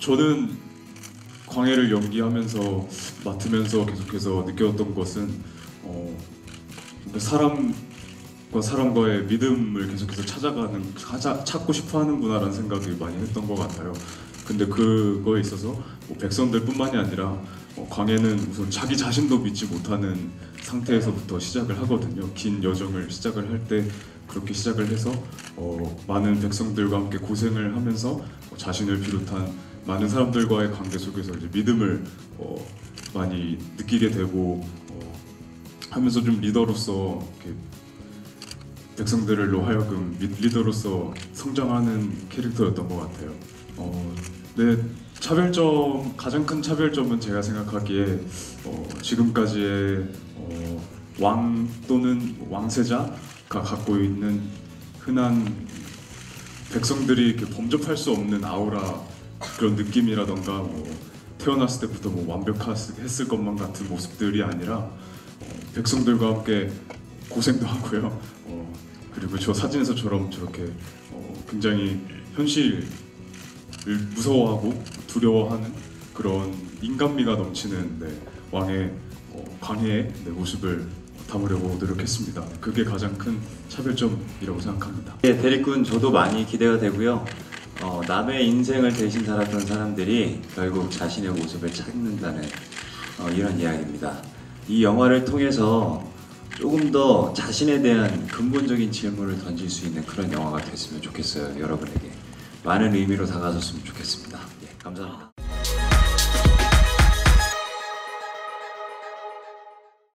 저는 광해를 연기하면서 맡으면서 계속해서 느꼈던 것은 어, 뭔가 사람과 사람과의 믿음을 계속해서 찾아가는 찾아, 찾고 싶어하는구나라는 생각을 많이 했던 것 같아요. 근데 그거에 있어서 뭐 백성들뿐만이 아니라 어, 광해는 우선 자기 자신도 믿지 못하는 상태에서부터 시작을 하거든요. 긴 여정을 시작을 할 때 그렇게 시작을 해서 어, 많은 백성들과 함께 고생을 하면서 어, 자신을 비롯한 많은 사람들과의 관계 속에서 이제 믿음을 어, 많이 느끼게 되고 어, 하면서 좀 리더로서 백성들로 하여금 리- 리더로서 성장하는 캐릭터였던 것 같아요. 어, 네, 차별점 가장 큰 차별점은 제가 생각하기에 어, 지금까지의 어, 왕 또는 왕세자가 갖고 있는 흔한 백성들이 범접할 수 없는 아우라 그런 느낌이라던가 뭐 태어났을 때부터 뭐 완벽했을 것만 같은 모습들이 아니라 어, 백성들과 함께 고생도 하고요. 어, 그리고 저 사진에서처럼 저렇게 어, 굉장히 현실을 무서워하고 두려워하는 그런 인간미가 넘치는 네, 왕의 어, 광해의 네, 모습을 담으려고 노력했습니다. 그게 가장 큰 차별점이라고 생각합니다. 예, 대리꾼 저도 많이 기대가 되고요. 어, 남의 인생을 대신 살았던 사람들이 결국 자신의 모습을 찾는다는 어, 이런 이야기입니다. 이 영화를 통해서 조금 더 자신에 대한 근본적인 질문을 던질 수 있는 그런 영화가 됐으면 좋겠어요, 여러분에게. 많은 의미로 다가섰으면 좋겠습니다. 예, 감사합니다.